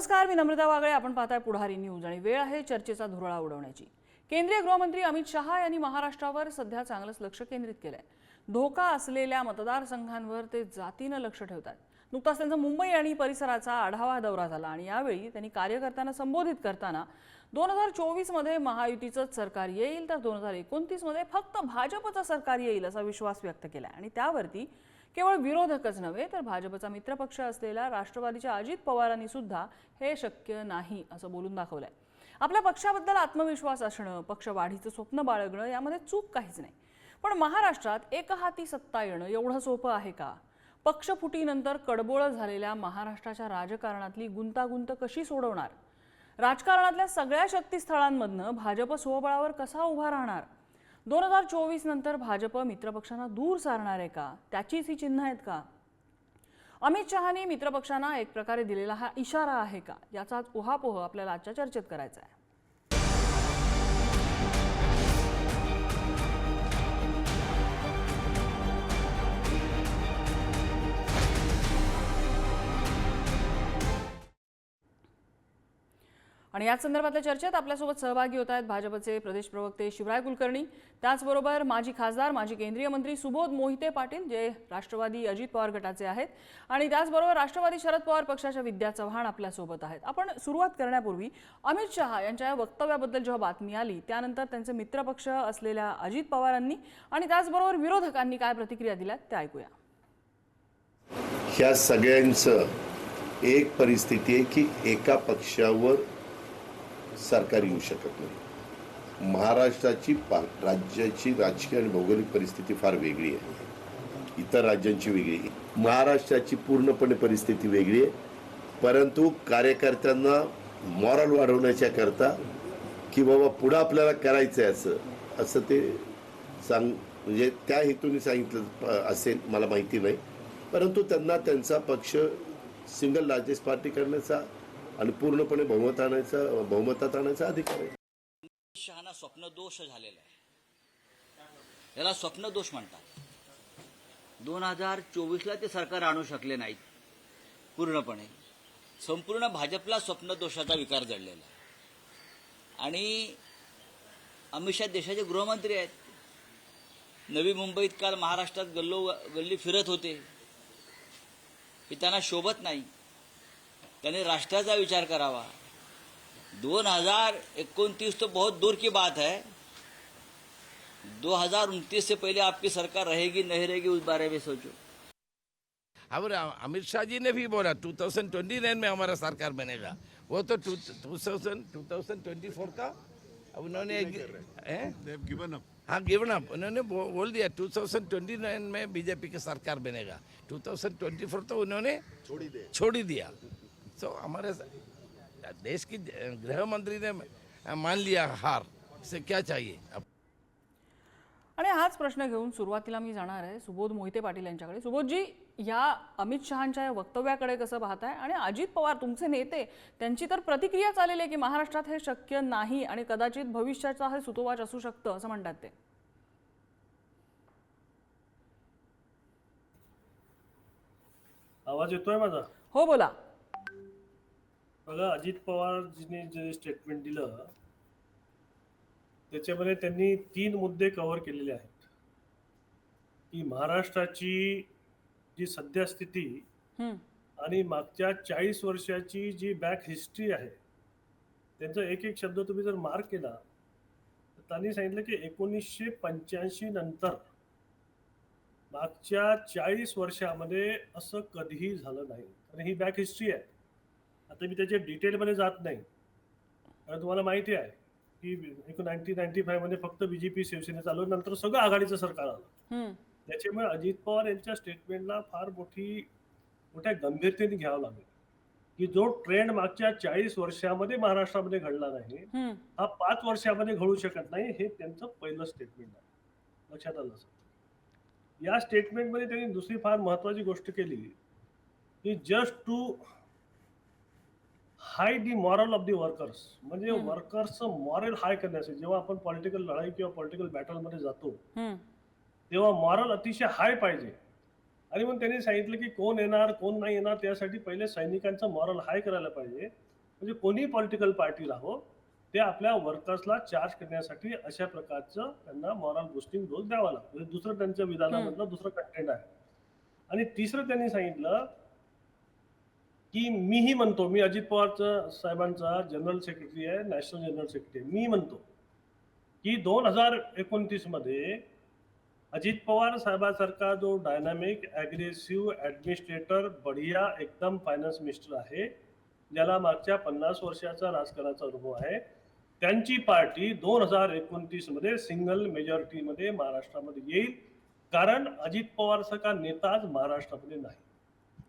नमस्कार मी नम्रता वागळे. आपण पाहताय पुढारी न्यूज आणि वेळ आहे चर्चेचा धुरळा उडवण्याची. केंद्रीय गृहमंत्री अमित शहा यांनी महाराष्ट्रावर सध्या चांगलंच लक्ष केंद्रित केलंय. धोका असलेल्या मतदारसंघांवर ते जातीनं लक्ष ठेवतात नुकताच त्यांचा मुंबई आणि परिसराचा आढावा दौरा झाला आणि यावेळी त्यांनी कार्यकर्त्यांना संबोधित करताना दोन हजार चोवीसमध्ये महायुतीचंच सरकार येईल तर दोन हजार एकोणतीसमध्ये फक्त भाजपचं सरकार येईल असा विश्वास व्यक्त केला आणि त्यावरती केवळ विरोधकच नव्हे तर भाजपचा मित्रपक्ष असलेल्या राष्ट्रवादीच्या अजित पवारांनी सुद्धा हे शक्य नाही असं बोलून दाखवलंय. आपल्या पक्षाबद्दल आत्मविश्वास असणं पक्ष वाढीचं स्वप्न बाळगणं यामध्ये चूक काहीच नाही. पण महाराष्ट्रात एकहाती सत्ता येणं एवढं सोपं आहे का? पक्षफुटीनंतर कडबोळ झालेल्या महाराष्ट्राच्या राजकारणातली गुंतागुंत कशी सोडवणार? राजकारणातल्या सगळ्या शक्तीस्थळांमधनं भाजप स्वबळावर कसा उभा राहणार? दोन हजार चोवीस नंतर भाजप मित्रपक्षांना दूर सारणार आहे का? त्याचीच ही चिन्ह आहेत का? अमित शहानी मित्रपक्षांना एक प्रकारे दिलेला हा इशारा आहे का? याचाच उहापोह आपल्याला आजच्या चर्चेत करायचा आहे. आणि याच संदर्भातल्या चर्चेत आपल्यासोबत सहभागी होत आहेत भाजपचे प्रदेश प्रवक्ते शिवराय कुलकर्णी. त्याचबरोबर माजी खासदार माजी केंद्रीय मंत्री सुबोध मोहिते पाटील जे राष्ट्रवादी अजित पवार गटाचे आहेत. आणि त्याचबरोबर राष्ट्रवादी शरद पवार पक्षाच्या विद्या चव्हाण आपल्यासोबत आहेत. आपण सुरुवात करण्यापूर्वी अमित शहा यांच्या या वक्तव्याबद्दल जेव्हा बातमी आली त्यानंतर त्यांचे मित्रपक्ष असलेल्या अजित पवारांनी आणि त्याचबरोबर विरोधकांनी काय प्रतिक्रिया दिल्यात ते ऐकूया. ह्या सगळ्यांचं एक परिस्थिती आहे की एका पक्षावर सरकार येऊ शकत नाही. महाराष्ट्राची पा राज्याची राजकीय आणि भौगोलिक परिस्थिती फार वेगळी आहे. इतर राज्यांची वेगळी आहे. महाराष्ट्राची पूर्णपणे परिस्थिती वेगळी आहे. परंतु कार्यकर्त्यांना मॉरल वाढवण्याच्या करता की बाबा पुढं आपल्याला करायचं आहे असं असं ते सांग म्हणजे त्या हेतूने सांगितलं असेल मला माहिती नाही. परंतु त्यांना त्यांचा पक्ष सिंगल लार्जेस्ट पार्टी करण्याचा आणि पूर्णपणे बहुमत आणायचा बहुमतात आणायचा अधिकार आहे. शहाणा स्वप्नदोष झालेला आहे. याला स्वप्नदोष म्हणतात. दोन हजार चोवीसला ते सरकार आणू शकले नाहीत. पूर्णपणे. संपूर्ण भाजपला स्वप्नदोषाचा विकार जडलेला आहे. आणि अमित शहा देशाचे गृहमंत्री आहेत. नवी मुंबईत काल महाराष्ट्रात गल्लो गल्ली फिरत होते. हे त्यांना शोभत नाही. त्यांनी राष्ट्राचा विचार करावा. दोन हज़ार इक्कीस तो बहुत दूर की बात है. दो हज़ार उनतीस से पहले आपकी सरकार रहेगी नहीं रहेगी उस बारे में सोचो. और अमित शाह जी ने भी बोला 2029 में हमारा सरकार बनेगा. वो तो 2000 2024 का अब उन्होंने हैं? हाँ? गिवन अप उन्होंने बो- बोल दिया 2029 में बीजेपी की सरकार बनेगा. 2024 तो उन्होंने छोड़ दिया। छोड़ ही दिया. तो हमारे स- देश की गृह मंत्री ने मान लिया हार से क्या चाहिए? अब आणि हाच प्रश्न घेऊन सुरुवातीला मी जाणार आहे सुबोध मोहिते पाटील यांच्याकडे. सुबोधजी या अमित शहांच्या या वक्तव्याकडे कसं पाहताय? आणि अजित पवार तुमचे नेते त्यांची तर प्रतिक्रिया चाललेली आहे की महाराष्ट्रात हे शक्य नाही आणि कदाचित भविष्याचा हे सुतोवाच असू शकतं असं म्हणतात ते. आवाज येतोय माझा? हो बोला. बघा अजित पवारजीने जे स्टेटमेंट दिलं त्याच्यामध्ये त्यांनी तीन मुद्दे कव्हर केलेले आहेत. की महाराष्ट्राची जी सद्यस्थिती. आणि मागच्या चाळीस वर्षाची जी बॅक हिस्ट्री आहे त्यांचा एक एक शब्द तुम्ही जर मार्क केला तर त्यांनी सांगितलं की एकोणीसशे पंच्याऐंशी नंतर मागच्या चाळीस वर्षामध्ये असं कधीही झालं नाही. आणि ही बॅक हिस्ट्री आहे. आता मी त्याच्या डिटेलमध्ये जात नाही. कारण तुम्हाला माहिती आहे की एक नाईन्टीन नाईन्टी फायव्हमध्ये फक्त बी जे पी शिवसेना चालू नंतर सगळं आघाडीचं सरकार आलं. त्याच्यामुळे अजित पवार यांच्या स्टेटमेंटला फार मोठी मोठ्या गंभीरतेने घ्यावं लागेल. की जो ट्रेंड मागच्या चाळीस वर्षामध्ये महाराष्ट्रामध्ये घडला नाही. हा पाच वर्षामध्ये घडू शकत नाही हे त्यांचं पहिलं स्टेटमेंट आहे. लक्षात आलं या स्टेटमेंटमध्ये त्यांनी दुसरी फार महत्वाची गोष्ट केली की just to high the moral of the workers म्हणजे हम्म. वर्कर्सचं मॉरल हाय करण्यासाठी जेव्हा आपण पॉलिटिकल लढाई किंवा पॉलिटिकल बॅटलमध्ये जातो हम्म. तेव्हा मॉरल अतिशय हाय पाहिजे. आणि मग त्यांनी सांगितलं की कोण येणार कोण नाही येणार त्यासाठी पहिले सैनिकांचं मॉरल हाय करायला पाहिजे. म्हणजे कोणी पॉलिटिकल पार्टी राहो ते आपल्या वर्कर्सला चार्ज करण्यासाठी अशा प्रकारचं त्यांना मॉरल बुस्टिंग डोस द्यावा लागतो. हे दुसरं त्यांच्या विधानामधलं दुसरं कंटेंट आहे. आणि तिसरं त्यांनी सांगितलं की मीही म्हणतो मी अजित पवारचा साहेबांचा जनरल सेक्रेटरी आहे नॅशनल जनरल सेक्रेटरी मी म्हणतो की दोन हजार एकोणतीसमध्ये अजित पवार साहेबांसारखा जो डायनामिक ॲग्रेसिव्ह ॲडमिनिस्ट्रेटर बढिया एकदम फायनान्स मिनिस्टर आहे ज्याला मागच्या पन्नास वर्षाचा राजकारणाचा अनुभव आहे त्यांची पार्टी दोन हजार एकोणतीसमध्ये सिंगल मेजॉरिटीमध्ये महाराष्ट्रामध्ये येईल कारण अजित पवार सारखा नेता आज महाराष्ट्रामध्ये नाही.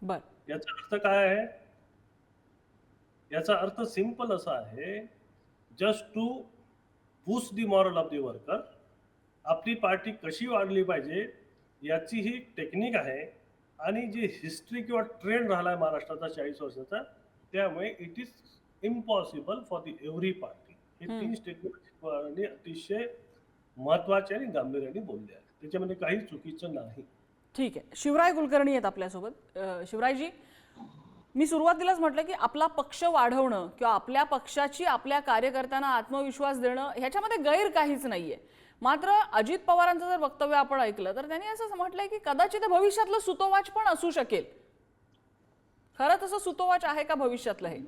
बरं. याचा अर्थ काय आहे? याचा अर्थ सिंपल असा आहे just to boost the moral of the worker आपली पार्टी कशी वाढली पाहिजे याची ही टेक्निक आहे आणि जी हिस्ट्री किंवा ट्रेंड राहिला आहे महाराष्ट्राचा चाळीस वर्षाचा त्यामुळे it is impossible for the every party हे. तीन स्टेटमेंट अतिशय महत्त्वाचे आणि गांभीर्याने बोलले आहे त्याच्यामध्ये काही चुकीचं नाही. ठीक आहे. शिवराय कुलकर्णी आहेत आपल्यासोबत. शिवरायजी मी सुरुवातीलाच म्हटलं की आपला पक्ष वाढवणं किंवा आपल्या पक्षाची आपल्या कार्यकर्त्यांना आत्मविश्वास देणं ह्याच्यामध्ये गैर काहीच नाहीये. मात्र अजित पवारांचं जर वक्तव्य आपण ऐकलं तर त्यांनी असं म्हटलंय की कदाचित भविष्यातलं सुतोवाच पण असू शकेल. खरं तसं सुतोवाच आहे का भविष्यातलं हे?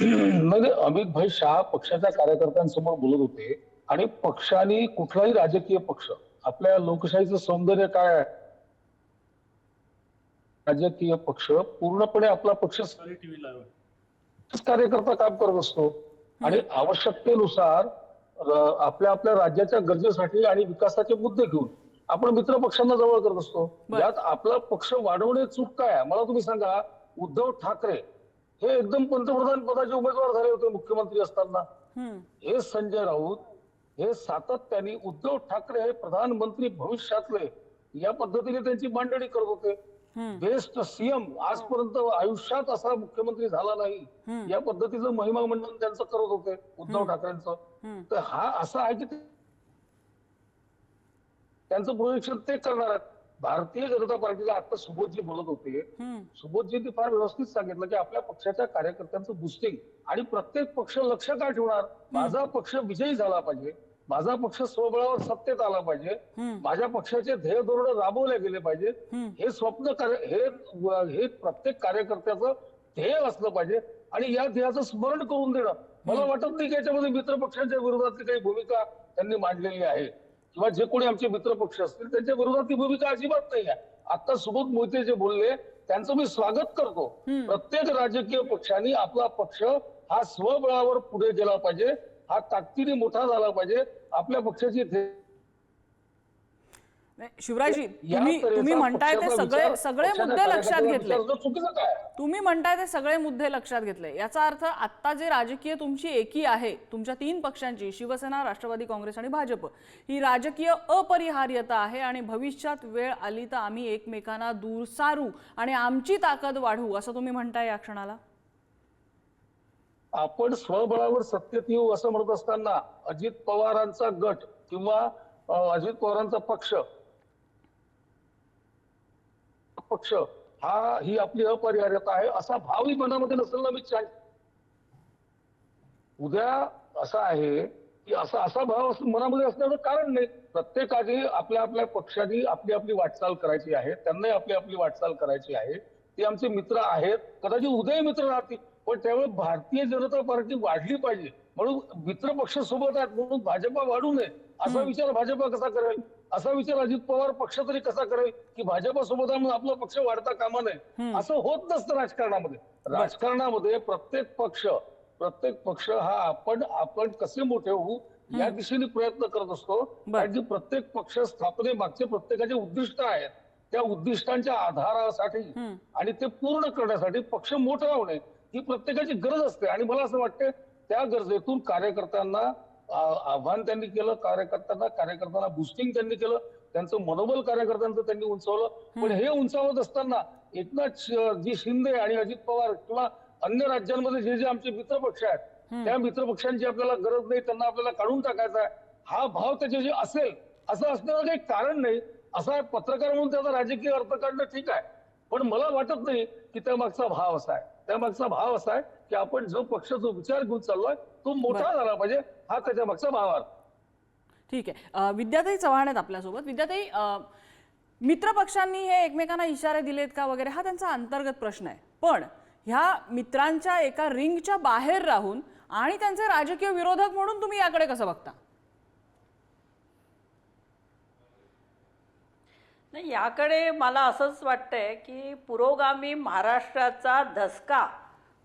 म्हणजे अमित भाई शाह पक्षाच्या कार्यकर्त्यांसमोर बोलत होते. आणि पक्षाने कुठलाही राजकीय पक्ष आपल्या लोकशाहीचं सौंदर्य काय आहे? राजकीय पक्ष पूर्णपणे आपला पक्ष कार्यकर्ता काम करत असतो. आणि आवश्यकतेनुसार आपल्या आपल्या राज्याच्या गरजेसाठी आणि विकासाचे मुद्दे घेऊन आपण मित्र पक्षांना जवळ करत असतो. यात आपला पक्ष वाढवणे चूक काय आहे? मला तुम्ही सांगा उद्धव ठाकरे हे एकदम पंतप्रधान पदाचे उमेदवार झाले होते मुख्यमंत्री असताना. हे संजय राऊत हे सातत्याने उद्धव ठाकरे हे प्रधानमंत्री भविष्यातले या पद्धतीने त्यांची मांडणी करत होते. बेस्ट सीएम आजपर्यंत आयुष्यात असा मुख्यमंत्री झाला नाही. या पद्धतीचं महिमा मंडन त्यांचं करत होते उद्धव ठाकरेंचं. तर हा असं आहे की ते- त्यांचं प्रोजेक्शन ते करणार आहेत. भारतीय जनता पार्टीला आता सुबोधजी बोलत होते. सुबोधजींनी फार व्यवस्थित सांगितलं की आपल्या पक्षाच्या कार्यकर्त्यांचं बुस्टिंग आणि प्रत्येक पक्ष लक्ष काय ठेवणार? माझा पक्ष विजयी झाला पाहिजे. माझा पक्ष स्वबळावर सत्तेत आला पाहिजे. माझ्या पक्षाचे ध्येय धोरण राबवले गेले पाहिजे. हे स्वप्न हे हे प्रत्येक कार्यकर्त्याचं ध्येय असलं पाहिजे आणि या ध्येयाचं स्मरण करून देणं. मला वाटत नाही की याच्यामध्ये मित्र पक्षांच्या विरोधातली काही भूमिका त्यांनी मांडलेली आहे. किंवा जे कोणी आमचे मित्र पक्ष असतील त्यांच्या विरोधात ती भूमिका अजिबात नाही आहे आता सुबोध मोहिते जे बोलले त्यांचं मी स्वागत करतो. प्रत्येक राजकीय पक्षांनी आपला पक्ष हा स्वबळावर पुढे गेला पाहिजे हा ताकदीने मोठा झाला पाहिजे. आपल्या पक्षाची या तुम्ही तुम्ही म्हणताय ते सगळे सगळे मुद्दे लक्षात घेतले? तुम्ही म्हणताय ते सगळे मुद्दे लक्षात घेतले. याचा अर्थ आता जे राजकीय तुमची एकी आहे तुमच्या तीन पक्षांची शिवसेना राष्ट्रवादी काँग्रेस आणि भाजप ही राजकीय अपरिहार्यता आहे आणि भविष्यात वेळ आली तर आम्ही एकमेकांना दूर सारू आणि आमची ताकद वाढवू असं तुम्ही म्हणताय या क्षणाला? आपण स्वबळावर सत्तेत येऊ असं म्हणत असताना अजित पवारांचा गट किंवा अजित पवारांचा पक्ष पक्ष हा ही आपली अपरिहार्यता आहे असा भावही मनामध्ये नसेल ना मी उद्या असं आहे की असा असा भाव मनामध्ये असण्याचं कारण नाही. प्रत्येकाने आपल्या आपल्या पक्षाने आपली आपली वाटचाल करायची आहे त्यांनाही आपली आपली वाटचाल करायची आहे. ते आमचे मित्र आहेत. कदाचित उदय मित्र राहतील. पण त्यामुळे भारतीय जनता पार्टी वाढली पाहिजे. म्हणून मित्र पक्ष सोबत आहेत म्हणून भाजपा वाढू नये. असा विचार भाजपा कसा करेल असा विचार अजित पवार पक्ष तरी कसा करेल? की भाजपा सोबत आहे म्हणून आपला पक्ष वाढता कामा नये. असं होत नसतं राजकारणामध्ये. राजकारणामध्ये प्रत्येक पक्ष प्रत्येक पक्ष हा आपण आपण कसे मोठे होऊ या दिशेने प्रयत्न करत असतो. कारण की प्रत्येक पक्ष स्थापने मागचे प्रत्येकाचे उद्दिष्ट आहेत त्या उद्दिष्टांच्या आधारासाठी. आणि ते पूर्ण करण्यासाठी पक्ष मोठा होणे ही प्रत्येकाची गरज असते. आणि मला असं वाटतं त्या गरजेतून कार्यकर्त्यांना आव्हान त्यांनी केलं कार्यकर्त्यांना कार्यकर्त्यांना बुस्टिंग त्यांनी केलं त्यांचं मनोबल कार्यकर्त्यांचं त्यांनी उंचावलं. पण हे उंचावत असताना एकनाथ जी शिंदे आणि अजित पवार किंवा अन्य राज्यांमध्ये जे जे आमचे मित्र पक्ष आहेत त्या मित्र पक्षांची आपल्याला गरज नाही त्यांना आपल्याला काढून टाकायचा आहे. हा भाव त्याच्याशी असेल असं असण्याचं काही कारण नाही. असा पत्रकार म्हणून त्याचा राजकीय अर्थ काढणं ठीक आहे. पण मला वाटत नाही की त्यामागचा भाव असा आहे. त्यामागचा भाव असा आहे की आपण जो पक्ष जो विचार घेऊन चाललोय तो मोठा झाला पाहिजे. हा त्याच्या मागचा भाव आहे. ठीक आहे. विद्याताई चव्हाण आहेत आपल्यासोबत. विद्याताई अ, मित्रपक्षांनी हे एकमेकांना इशारे दिलेत का वगैरे हा त्यांचा अंतर्गत प्रश्न आहे. पण ह्या मित्रांच्या एका रिंगच्या बाहेर राहून आणि त्यांचे राजकीय विरोधक म्हणून तुम्ही याकडे कसं बघता? नाही याकडे मला असंच वाटतंय की पुरोगामी महाराष्ट्राचा धसका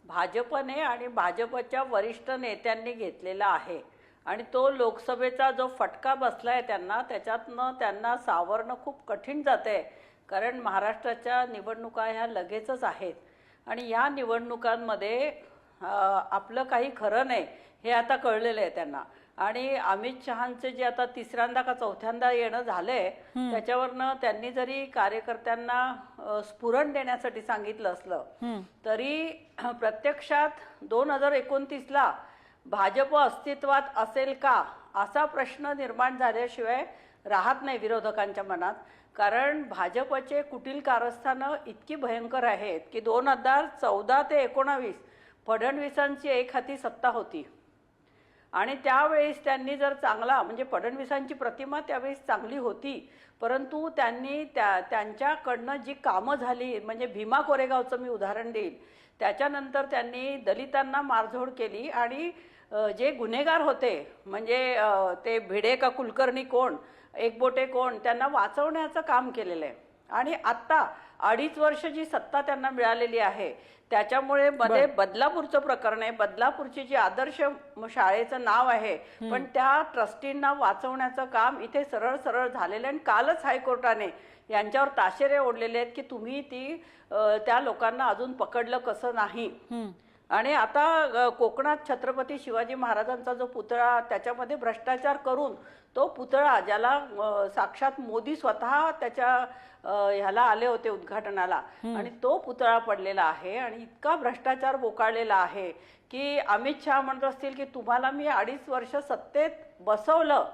भाजपने आणि भाजपच्या वरिष्ठ नेत्यांनी घेतलेला आहे. आणि तो लोकसभेचा जो फटका बसलाय त्यांना त्याच्यातनं त्यांना सावरणं खूप कठीण जाते कारण महाराष्ट्राच्या निवडणुका ह्या लगेचच आहेत. आणि या निवडणुकांमध्ये आपलं काही खरं नाही हे आता कळलेलं आहे त्यांना. आणि अमित शहांचे जे आता तिसऱ्यांदा का चौथ्यांदा येणं झालंय त्याच्यावरनं त्यांनी जरी कार्यकर्त्यांना स्फुरण देण्यासाठी सांगितलं असलं तरी प्रत्यक्षात दोन हजार एकोणतीसला भाजप अस्तित्वात असेल का असा प्रश्न निर्माण झाल्याशिवाय राहत नाही विरोधकांच्या मनात. कारण भाजपचे कुटील कारस्थानं इतकी भयंकर आहेत की दोन हजार चौदा ते एकोणावीस फडणवीसांची एक हाती सत्ता होती. आणि त्यावेळेस त्यांनी जर चांगला म्हणजे फडणवीसांची प्रतिमा त्यावेळेस चांगली होती परंतु त्यांनी त्या त्यांच्याकडनं जी कामं झाली म्हणजे भीमा कोरेगावचं मी उदाहरण देईल त्याच्यानंतर त्यांनी दलितांना मारझोड केली आणि जे गुन्हेगार होते म्हणजे ते भिडे का कुलकर्णी कोण एकबोटे कोण त्यांना वाचवण्याचं काम केलेलं आहे आणि आत्ता अडीच वर्ष जी सत्ता त्यांना मिळालेली आहे त्याच्यामुळे मध्ये बदलापूरचं प्रकरण आहे. बदलापूरची जी आदर्श शाळेचं नाव आहे पण त्या ट्रस्टींना वाचवण्याचं काम इथे सरळ सरळ झालेलं आहे आणि कालच हायकोर्टाने यांच्यावर ताशेरे ओढलेले आहेत की तुम्ही ती त्या लोकांना अजून पकडलं कसं नाही. आणि आता कोकणात छत्रपती शिवाजी महाराजांचा जो पुतळा त्याच्यामध्ये भ्रष्टाचार करून तो पुतळा ज्याला साक्षात मोदी स्वतः त्याच्या ह्याला आले होते उद्घाटनाला. आणि तो पुतळा पडलेला आहे आणि इतका भ्रष्टाचार बोकाळलेला आहे की अमित शहा म्हणत असतील की तुम्हाला मी अडीच वर्ष सत्तेत बसवलं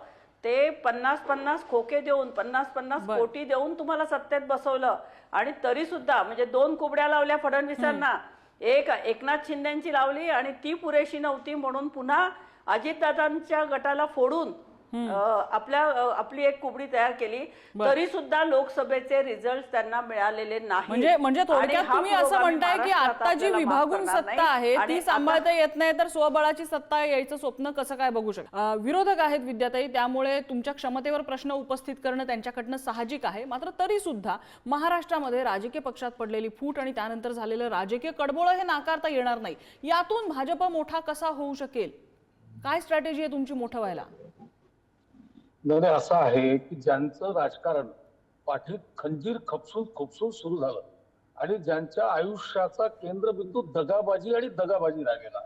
ते पन्नास पन्नास खोके देऊन पन्नास पन्नास कोटी देऊन तुम्हाला सत्तेत बसवलं. आणि तरी सुद्धा म्हणजे दोन कुबड्या लावल्या फडणवीसांना. एक एकनाथ शिंदेची लावली आणि ती पुरेशी नव्हती म्हणून पुन्हा अजितदादांच्या गटाला फोडून आपल्या आपली एक कुबडी तयार केली तरी सुद्धा लोकसभेचे रिझल्ट त्यांना मिळालेले नाही म्हणजे म्हणजे थोडक्यात तुम्ही असं म्हणताय की आता जी विभागून सत्ता. आहे ती सांभाळता येत नाही तर स्वबळाची सत्ता यायचं स्वप्न कसं काय बघू शकत? विरोधक आहेत विद्याताई त्यामुळे तुमच्या क्षमतेवर प्रश्न उपस्थित करणं त्यांच्याकडनं साहजिक आहे. मात्र तरी सुद्धा महाराष्ट्रामध्ये राजकीय पक्षात पडलेली फूट आणि त्यानंतर झालेलं राजकीय कडबोळं हे नाकारता येणार नाही. यातून भाजप मोठा कसा होऊ शकेल? काय स्ट्रॅटेजी आहे तुमची मोठं व्हायला? नाही असं आहे की ज्यांचं राजकारण पाठीत खंजीर खपसून खुपसून सुरू झालं आणि ज्यांच्या आयुष्याचा केंद्रबिंदू दगाबाजी आणि दगाबाजी राहिलेला.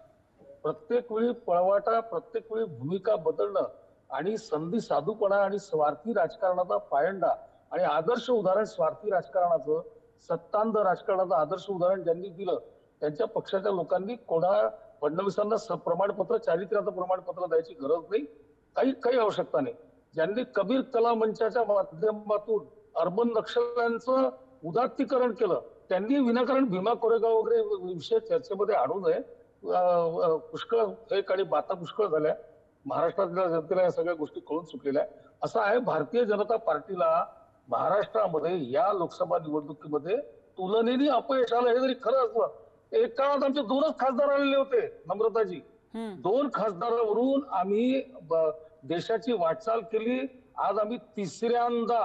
प्रत्येक वेळी पळवाटा प्रत्येक वेळी भूमिका बदलणं आणि संधी साधूपणा आणि स्वार्थी राजकारणाचा पायंडा आणि आदर्श उदाहरण स्वार्थी राजकारणाचं सत्तांध राजकारणाचं आदर्श उदाहरण ज्यांनी दिलं त्यांच्या पक्षाच्या लोकांनी कोणा फडणवीसांना स- प्रमाणपत्र चारित्र्याचं प्रमाणपत्र द्यायची गरज नाही. काही काही आवश्यकता नाही. ज्यांनी कबीर कला मंचाच्या माध्यमातून अर्बन नक्षल्यांचं उदात्तीकरण केलं त्यांनी विनाकारण भीमा कोरेगाव वगैरे विषय चर्चेमध्ये आणू नये. पुष्कळ एक आणि बाता पुष्कळ झाल्या. महाराष्ट्रातल्या जनतेला या सगळ्या गोष्टी कळून चुकलेल्या आहे असं आहे भारतीय जनता पार्टीला महाराष्ट्रामध्ये या लोकसभा निवडणुकीमध्ये तुलनेने अपयश आलं हे जरी खरं असलं एक काळात आमचे दोनच खासदार आलेले होते नम्रताजी. दोन खासदारावरून आम्ही देशाची वाटचाल केली. आज आम्ही तिसऱ्यांदा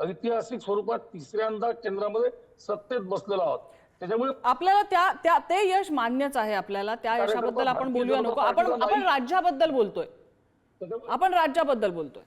ऐतिहासिक स्वरूपात तिसऱ्यांदा केंद्रामध्ये सत्तेत बसलेलो आहोत. त्याच्यामुळे आपल्याला त्या त्या ते यश मान्यच आहे आपल्याला. त्या यशाबद्दल आपण बोलूया नको. आपण आपण. राज्याबद्दल बोलतोय. आपण राज्याबद्दल बोलतोय.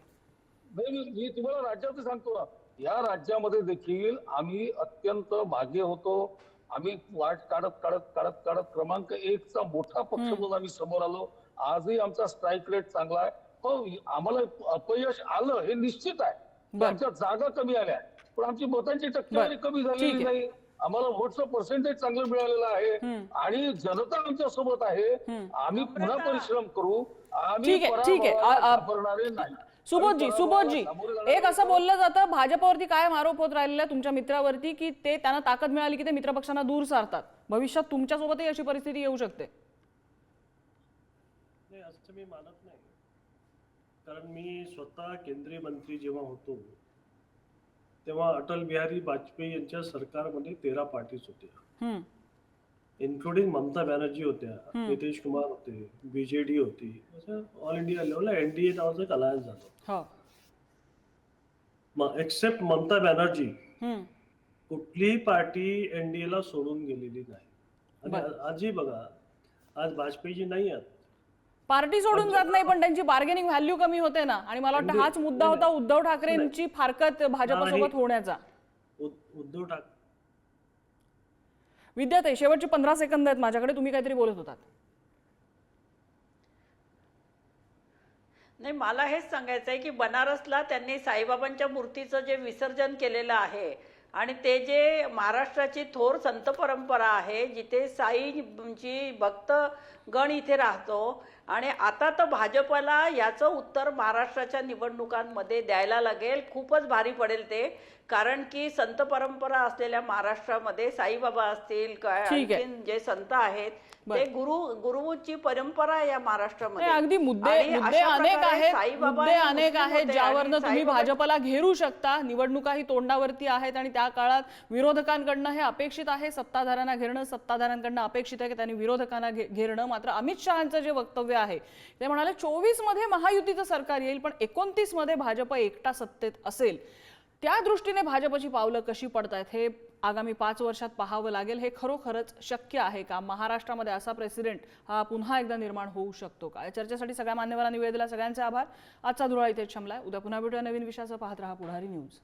मी तुम्हाला राज्याचं सांगतो ना. या राज्यामध्ये देखील आम्ही अत्यंत मागे होतो. आम्ही वाट काढत काढत काढत काढत क्रमांक एकचा मोठा पक्ष म्हणून आम्ही समोर आलो. आजही आमचा स्ट्राईक रेट चांगला आहे. हो आम्हाला अपयश आलं हे निश्चित आहे. आमच्या जागा कमी आल्या. पण आमची मतांची टक्केवारी. कमी झालेली. नाही. आम्हाला व्होटचं पर्सेंटेज चांगलं मिळालेलं आहे. आणि जनता आमच्यासोबत आहे. आम्ही पुन्हा परिश्रम करू. आम्ही ठीक आहे, ठीक आहे. आ- आ- पराभवाला घाबरणारे नाही. सुबोधजी सुबोधजी एक असं बोललं जातं भाजपवरती कायम आरोप होत राहिलेला आहे तुमच्या मित्रावरती की ते त्यांना ताकद मिळाली की ते मित्रपक्षांना दूर सारतात. भविष्यात तुमच्यासोबतही अशी परिस्थिती येऊ शकते. नाही असं मी मानत कारण मी स्वतः केंद्रीय मंत्री जेव्हा होतो तेव्हा अटल बिहारी वाजपेयी यांच्या सरकारमध्ये तेरा पार्टीज होत्या. इन्क्लुडिंग ममता बॅनर्जी होत्या नितीश कुमार होते बीजेडी होती. ऑल इंडिया लेवलला एनडीए नावाचं एक अलायन्स झालं. एक्सेप्ट ममता बॅनर्जी कुठलीही पार्टी एनडीए ला सोडून गेलेली नाही. आणि. आजही बघा आज वाजपेयीजी नाही आहेत पार्टी सोडून जात नाही पण त्यांची बार्गेनिंग व्हॅल्यू कमी होते ना. आणि मला वाटतं हाच मुद्दा होता उद्धव ठाकरेंची फारकत भाजपसोबत. होण्याचा. उद- उद्धव ठाकरे विद्याताई शेवटचे पंधरा सेकंद आहेत माझ्याकडे तुम्ही काहीतरी बोलत होतात. नाही मला हेच सांगायचं आहे की बनारसला त्यांनी साईबाबांच्या मूर्तीचं जे विसर्जन केलेलं आहे आणि ते जे महाराष्ट्राची थोर संत परंपरा आहे जिथे साईची भक्त गण इथे राहतो आणि आता तर भाजपला याचं उत्तर महाराष्ट्राच्या निवडणुकांमध्ये द्यायला लागेल. खूपच भारी पडेल ते. कारण की संत परंपरा असलेल्या महाराष्ट्रामध्ये साईबाबा असतील काय जे संत आहेत ते गुरु गुरुची परंपरा या महाराष्ट्रामध्ये. अगदी मुद्दे मुद्दे अनेक आहेत. साईबाबा मुद्दे हे अनेक आहेत होते ज्यावरनं तुम्ही भाजपला घेरू शकता. निवडणुकाही तोंडावरती आहेत आणि त्या काळात विरोधकांकडनं हे अपेक्षित आहे. सत्ताधाऱ्यांना घेरणं सत्ताधाऱ्यांकडनं अपेक्षित आहे की त्यांनी विरोधकांना घेरणं. मात्र अमित शहाचं जे वक्तव्य आहे. ते म्हणाले चोवीसमध्ये महायुतीचं सरकार येईल पण एकोणतीसमध्ये भाजप एकटा सत्तेत असेल. त्या दृष्टीने भाजपची पावलं कशी पडतायत हे आगामी पाच वर्षात पाहावं लागेल. हे खरोखरच शक्य आहे का? महाराष्ट्रामध्ये असा प्रेसिडेंट हा पुन्हा एकदा निर्माण होऊ शकतो का? या चर्चेसाठी सगळ्या मान्यवरांनी वेळ दिला सगळ्यांचे आभार. आजचा धुळा इथेच शमलाय उद्या पुन्हा भेटूया नवीन विषयाचं पाहत राहा पुढारी न्यूज.